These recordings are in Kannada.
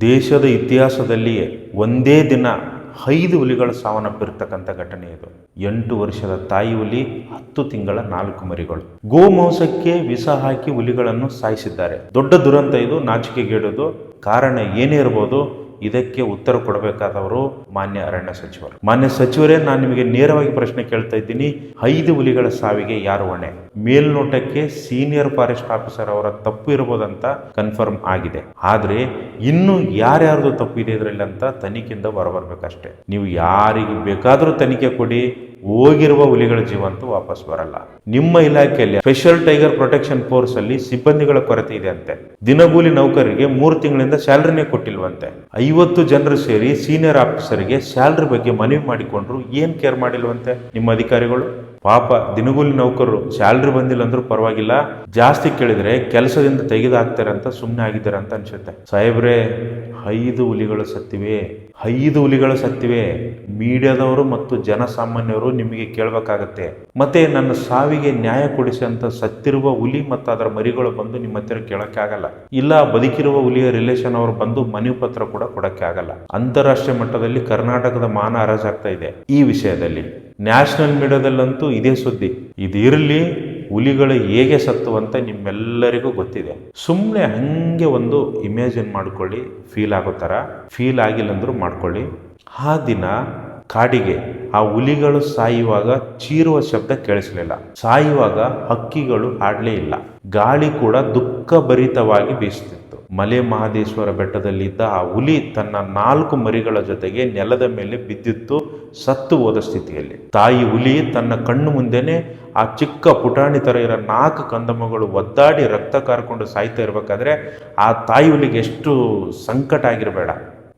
ದೇಶದ ಇತಿಹಾಸದಲ್ಲಿಯೇ ಒಂದೇ ದಿನ ಐದು ಹುಲಿಗಳ ಸಾವನ್ನಪ್ಪಿರ್ತಕ್ಕಂಥ ಘಟನೆ ಇದು. ಎಂಟು ವರ್ಷದ ತಾಯಿ ಹುಲಿ, ಹತ್ತು ತಿಂಗಳ ನಾಲ್ಕು ಮರಿಗಳು. ಗೋಮಾಂಸಕ್ಕೆ ವಿಷ ಹಾಕಿ ಹುಲಿಗಳನ್ನು ಸಾಯಿಸಿದ್ದಾರೆ. ದೊಡ್ಡ ದುರಂತ ಇದು, ನಾಚಿಕೆಗೇಡೋದು. ಕಾರಣ ಏನೇ ಇರ್ಬೋದು ಇದಕ್ಕೆ ಉತ್ತರ ಕೊಡಬೇಕಾದವರು ಮಾನ್ಯ ಅರಣ್ಯ ಸಚಿವರು. ಮಾನ್ಯ ಸಚಿವರೇ, ನಾನು ನಿಮಗೆ ನೇರವಾಗಿ ಪ್ರಶ್ನೆ ಕೇಳ್ತಾ ಇದ್ದೀನಿ. ಐದು ಹುಲಿಗಳ ಸಾವಿಗೆ ಯಾರು ಹೊಣೆ? ಮೇಲ್ನೋಟಕ್ಕೆ ಸೀನಿಯರ್ ಫಾರೆಸ್ಟ್ ಆಫೀಸರ್ ಅವರ ತಪ್ಪು ಇರಬಹುದಂತ ಕನ್ಫರ್ಮ್ ಆಗಿದೆ. ಆದ್ರೆ ಇನ್ನು ಯಾರ್ಯಾರದು ತಪ್ಪು ಇದೆ ಇದರಲ್ಲಿ ಅಂತ ತನಿಖೆಯಿಂದ ಹೊರಬರ್ಬೇಕಷ್ಟೇ. ನೀವು ಯಾರಿಗೆ ಬೇಕಾದರೂ ತನಿಖೆ ಕೊಡಿ ಹೋಗಿರುವ ಹುಲಿಗಳ ಜೀವ ಅಂತೂ ವಾಪಸ್ ಬರಲ್ಲ. ನಿಮ್ಮ ಇಲಾಖೆಯಲ್ಲಿ ಸ್ಪೆಷಲ್ ಟೈಗರ್ ಪ್ರೊಟೆಕ್ಷನ್ ಫೋರ್ಸ್ ಅಲ್ಲಿ ಸಿಬ್ಬಂದಿಗಳ ಕೊರತೆ ಇದೆ ಅಂತೆ. ದಿನಗೂಲಿ ನೌಕರರಿಗೆ ಮೂರು ತಿಂಗಳಿಂದ ಸ್ಯಾಲರಿನೇ ಕೊಟ್ಟಿಲ್ವಂತೆ. ಐವತ್ತು ಜನರು ಸೇರಿ ಸೀನಿಯರ್ ಆಫೀಸರ್ಗೆ ಸ್ಯಾಲರಿ ಬಗ್ಗೆ ಮನವಿ ಮಾಡಿಕೊಂಡ್ರು ಏನ್ ಕೇರ್ ಮಾಡಿಲ್ವಂತೆ ನಿಮ್ಮ ಅಧಿಕಾರಿಗಳು? ಪಾಪ, ದಿನಗೂಲಿ ನೌಕರರು ಸ್ಯಾಲ್ರಿ ಬಂದಿಲ್ಲ ಅಂದ್ರೂ ಪರವಾಗಿಲ್ಲ. ಜಾಸ್ತಿ ಕೇಳಿದ್ರೆ ಕೆಲಸದಿಂದ ತೆಗೆದಾಕ್ತಾರೆ ಅಂತ ಸುಮ್ಮನೆ ಆಗಿದ್ದಾರೆ ಅಂತ ಅನ್ಸುತ್ತೆ. ಸಾಹೇಬ್ರೆ ಐದು ಹುಲಿಗಳು ಸತ್ತಿವೆ. ಐದು ಹುಲಿಗಳು ಸತ್ತಿವೆ. ಮೀಡಿಯಾದವರು ಮತ್ತು ಜನಸಾಮಾನ್ಯರು ನಿಮಗೆ ಕೇಳಬೇಕಾಗತ್ತೆ. ಮತ್ತೆ ನನ್ನ ಸಾವಿಗೆ ನ್ಯಾಯ ಕೊಡಿಸಿ ಸತ್ತಿರುವ ಹುಲಿ ಮತ್ತು ಅದರ ಮರಿಗಳು ಬಂದು ನಿಮ್ಮ ಹತ್ತಿರ ಕೇಳಕ್ಕೆ ಆಗಲ್ಲ ಇಲ್ಲ, ಬದುಕಿರುವ ಹುಲಿಯ ರಿಲೇಷನ್ ಅವರು ಬಂದು ಮನವಿ ಪತ್ರ ಕೂಡ ಕೊಡಕ್ಕೆ ಆಗಲ್ಲ ಅಂತಾರಾಷ್ಟ್ರೀಯ ಮಟ್ಟದಲ್ಲಿ ಕರ್ನಾಟಕದ ಮಾನ ಹರಾಜಾಗ್ತಾ ಇದೆ ಈ ವಿಷಯದಲ್ಲಿ. ನ್ಯಾಷನಲ್ ಮೀಡಿಯಾದಲ್ಲಂತೂ ಇದೇ ಸುದ್ದಿ. ಇದಿರಲಿ ಹುಲಿಗಳು ಹೇಗೆ ಸತ್ತು ಅಂತ ನಿಮ್ಮೆಲ್ಲರಿಗೂ ಗೊತ್ತಿದೆ. ಸುಮ್ಮನೆ ಹಂಗೆ ಒಂದು ಇಮ್ಯಾಜಿನ್ ಮಾಡ್ಕೊಳ್ಳಿ ಫೀಲ್ ಆಗೋ ಥರ ಫೀಲ್ ಆಗಿಲ್ಲ ಅಂದರೂ ಮಾಡ್ಕೊಳ್ಳಿ. ಆ ದಿನ ಕಾಡಿಗೆ ಆ ಹುಲಿಗಳು ಸಾಯುವಾಗ ಚೀರುವ ಶಬ್ದ ಕೇಳಿಸಲಿಲ್ಲ. ಸಾಯುವಾಗ ಹಕ್ಕಿಗಳು ಹಾಡಲೇ ಇಲ್ಲ. ಗಾಳಿ ಕೂಡ ದುಃಖಭರಿತವಾಗಿ ಬೀಸುತ್ತಿತ್ತು ಮಲೆ ಮಹದೇಶ್ವರ ಬೆಟ್ಟದಲ್ಲಿದ್ದ ಆ ಹುಲಿ ತನ್ನ ನಾಲ್ಕು ಮರಿಗಳ ಜೊತೆಗೆ ನೆಲದ ಮೇಲೆ ಬಿದ್ದಿತ್ತು, ಸತ್ತು ಹೋದ ಸ್ಥಿತಿಯಲ್ಲಿ. ತಾಯಿ ಹುಲಿ ತನ್ನ ಕಣ್ಣು ಮುಂದೆನೆ ಆ ಚಿಕ್ಕ ಪುಟಾಣಿ ಥರ ಇರೋ ನಾಲ್ಕು ಕಂದಮಗಳು ಒದ್ದಾಡಿ ರಕ್ತ ಕಾರ್ಕೊಂಡು ಸಾಯ್ತಾ ಇರಬೇಕಾದ್ರೆ ಆ ತಾಯಿ ಹುಲಿಗೆ ಎಷ್ಟು ಸಂಕಟ ಆಗಿರಬೇಡ.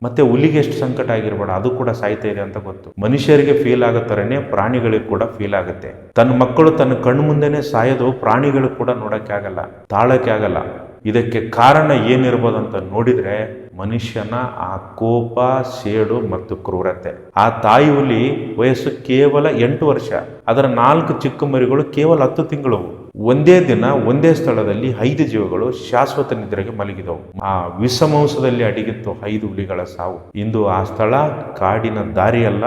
ಮತ್ತೆ ಹುಲಿಗೆ ಎಷ್ಟು ಸಂಕಟ ಆಗಿರಬೇಡ, ಅದು ಕೂಡ ಸಾಯ್ತಾ ಇದೆ ಅಂತ ಗೊತ್ತು. ಮನುಷ್ಯರಿಗೆ ಫೀಲ್ ಆಗೋ ಥರನೇ ಪ್ರಾಣಿಗಳಿಗೆ ಕೂಡ ಫೀಲ್ ಆಗುತ್ತೆ. ತನ್ನ ಮಕ್ಕಳು ತನ್ನ ಕಣ್ಣು ಮುಂದೆನೆ ಸಾಯೋದು ಪ್ರಾಣಿಗಳು ಕೂಡ ನೋಡಕ್ಕೆ ಆಗಲ್ಲ ತಾಳಕ್ಕೆ ಆಗಲ್ಲ ಇದಕ್ಕೆ ಕಾರಣ ಏನಿರ್ಬೋದು ಅಂತ ನೋಡಿದ್ರೆ ಮನುಷ್ಯನ ಆ ಕೋಪ, ಸೇಡು ಮತ್ತು ಕ್ರೂರತೆ. ಆ ತಾಯಿ ಹುಲಿ ವಯಸ್ಸು ಕೇವಲ ಎಂಟು ವರ್ಷ. ಅದರ ನಾಲ್ಕು ಚಿಕ್ಕ ಮರಿಗಳು ಕೇವಲ ಹತ್ತು ತಿಂಗಳು. ಒಂದೇ ದಿನ, ಒಂದೇ ಸ್ಥಳದಲ್ಲಿ ಐದು ಜೀವಗಳು ಶಾಶ್ವತ ನಿದ್ರೆಗೆ ಮಲಗಿದವು. ಆ ವಿಷಮಾಂಸದಲ್ಲಿ ಅಡಗಿತ್ತು ಐದು ಹುಲಿಗಳ ಸಾವು. ಇಂದು ಆ ಸ್ಥಳ ಕಾಡಿನ ದಾರಿಯಲ್ಲ,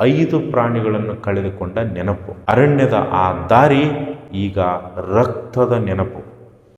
ಐದು ಪ್ರಾಣಿಗಳನ್ನು ಕಳೆದುಕೊಂಡ ನೆನಪು. ಅರಣ್ಯದ ಆ ದಾರಿ ಈಗ ರಕ್ತದ ನೆನಪು.